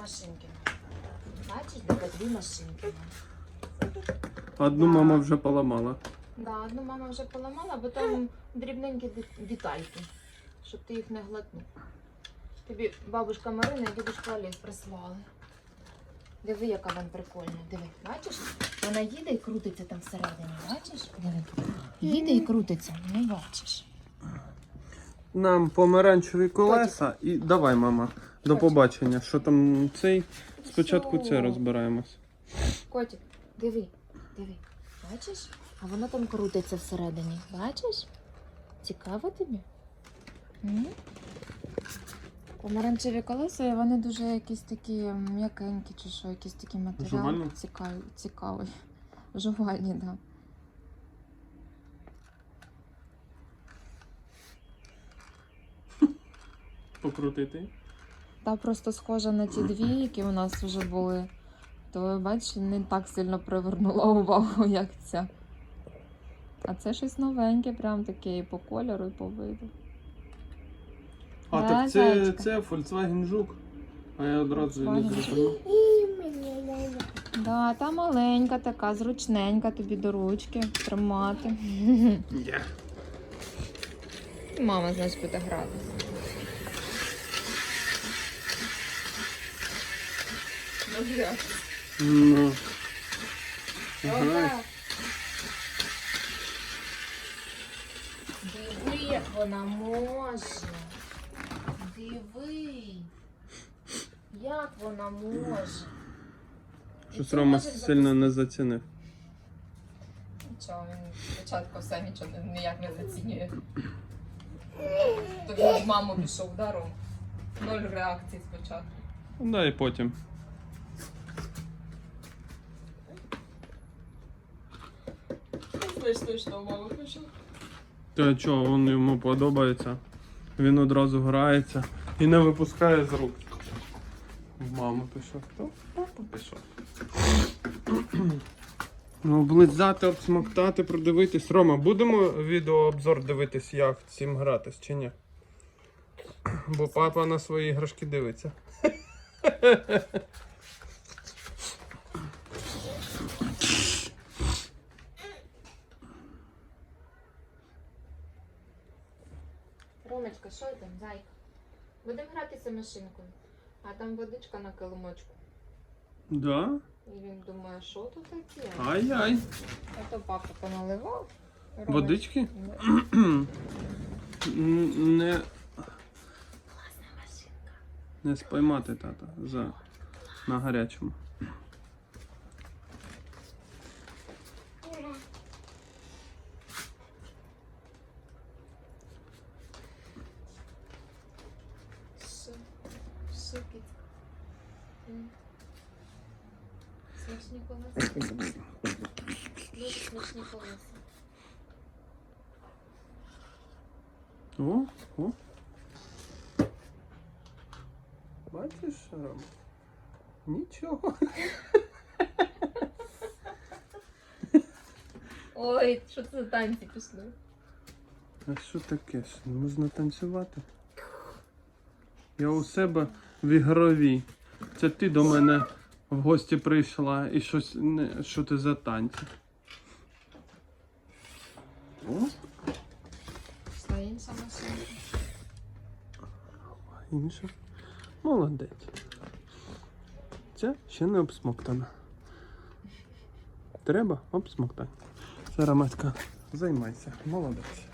машинки. Бачиш, де дві машинки. Одну Да. мама вже поламала. Да, одну мама вже поламала, бо там дрібненькі ді- детальки, щоб ти їх не глотнув. Тобі бабушка Марина і дідушка Олег прислали. Диви, яка вона прикольна. Диви, бачиш? Вона їде і крутиться там всередині, бачиш? Диви. Їде і крутиться, не бачиш. Нам помаранчеві колеса і давай, мама. До побачення. Що там цей? Спочатку це розбираємось. Котик, диви, диви. Бачиш? А воно там крутиться всередині. Бачиш? Цікаво тобі? М? Помаранчеві колеса, і вони дуже якісь такі м'якенькі, чи що, якісь такі матеріали Жувальні? цікаві, цікаві. Жувальні, так. Да. Покрутити. Та просто схожа на ті дві, які у нас вже були. То, бачиш, не так сильно привернула увагу, як ця. А це щось новеньке, прям таке і по кольору, і по виду. А, так це, зайчка. це Volkswagen Жук. А я одразу не Volkswagen зрозумів. Да, та маленька така, зручненька тобі до ручки тримати. Мама, значить, буде гратися. Ну. Ага. Диви, як вона може. Диви. Як вона може. Щось Рома сильно не зацінив. Нічого, він спочатку все нічого ніяк не зацінює. То він в маму пішов даром. Ноль реакцій спочатку. Да, і потім. Слышно, що мама пішов. Та чого, він йому подобається. Він одразу грається і не випускає з рук. В маму пішов. То папа пішов. Ну, облизати, обсмоктати, продивитись. Рома, будемо відеообзор дивитись, як цим гратись чи ні? Бо папа на свої іграшки дивиться. Ромочка, що там, зайка? Будемо гратися машинкою. А там водичка на килимочку. Да? І він думає, що тут таке? Ай-яй. А то папа поналивав. Ромочка. Водички? Не, не споймати тата за, на гарячому. Що? Що кіт? М. Смачні колеса. Дуже смачні колеса. О, о. Бачиш, Рома? Нічого. Ой, що це за танці пішли? А що таке? Що не можна танцювати? Я у себе в ігровій. Це ти до мене в гості прийшла і щось не. Що ти за танці? О, інша машинка. Молодець. Це ще не обсмоктана. Треба обсмоктати. Це Роматка, займайся. Молодець.